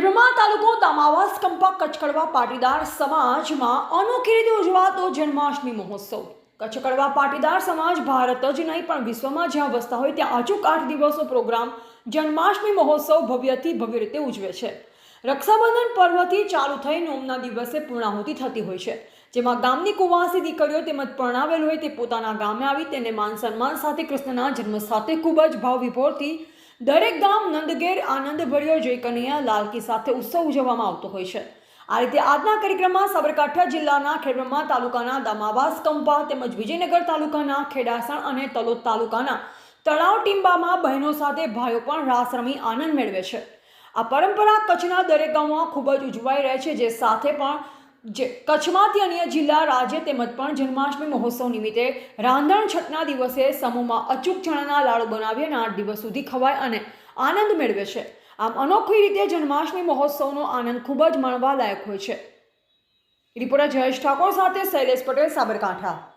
ખેડબ્રહ્મા તાલુકો દામાવાસ કંપા કચકડવા પાટીદાર સમાજમાં અનોખી રીતે ઉજવાતો જન્માષ્ટમી મહોત્સવ. કચ્છકડવા પાટીદાર સમાજ ભારત જ નહીં, પણ વિશ્વમાં જ્યાં વસતા હોય ત્યાં અચૂક આઠ દિવસનો પ્રોગ્રામ જન્માષ્ટમી મહોત્સવ ભવ્યથી ભવ્ય રીતે ઉજવે છે. રક્ષાબંધન પર્વથી ચાલુ થઈ નોમના દિવસે પૂર્ણાહુતિ થતી હોય છે. જેમાં ગામની કુવાસી દીકરીઓ તેમજ પરણાવેલ હોય તે પોતાના ગામે આવી તેને માન સન્માન સાથે કૃષ્ણના જન્મ સાથે ખૂબ જ ભાવ વિભોરથી દરેક ગામ નંદગેર આનંદભર્યો જય કનૈયા લાલકી સાથે ઉત્સવ ઉજવવામાં આવતો હોય છે. આ રીતે આજના કાર્યક્રમમાં સાબરકાંઠા જિલ્લાના ખેડબ્રહ્મા તાલુકાના દામાવાસ કંપા તેમજ વિજયનગર તાલુકાના ખેડાસણ અને તલોદ તાલુકાના તળાવ ટીંબામાં બહેનો સાથે ભાઈઓ પણ રાસ રમી આનંદ મેળવે છે. આ પરંપરા કચ્છના દરેક ગામમાં ખૂબ જ ઉજવાઈ રહે છે, જે સાથે પણ જે કચ્છમાંથી અન્ય જિલ્લા, રાજ્ય તેમજ પણ જન્માષ્ટમી મહોત્સવ નિમિત્તે રાંધણ છઠના દિવસે સમૂહમાં અચૂક ચણાના લાડુ બનાવી અને આઠ દિવસ સુધી ખવાય અને આનંદ મેળવે છે. આમ અનોખી રીતે જન્માષ્ટમી મહોત્સવનો આનંદ ખૂબ જ માણવા લાયક હોય છે. રિપોર્ટર જયેશ ઠાકોર સાથે શૈલેષ પટેલ, સાબરકાંઠા.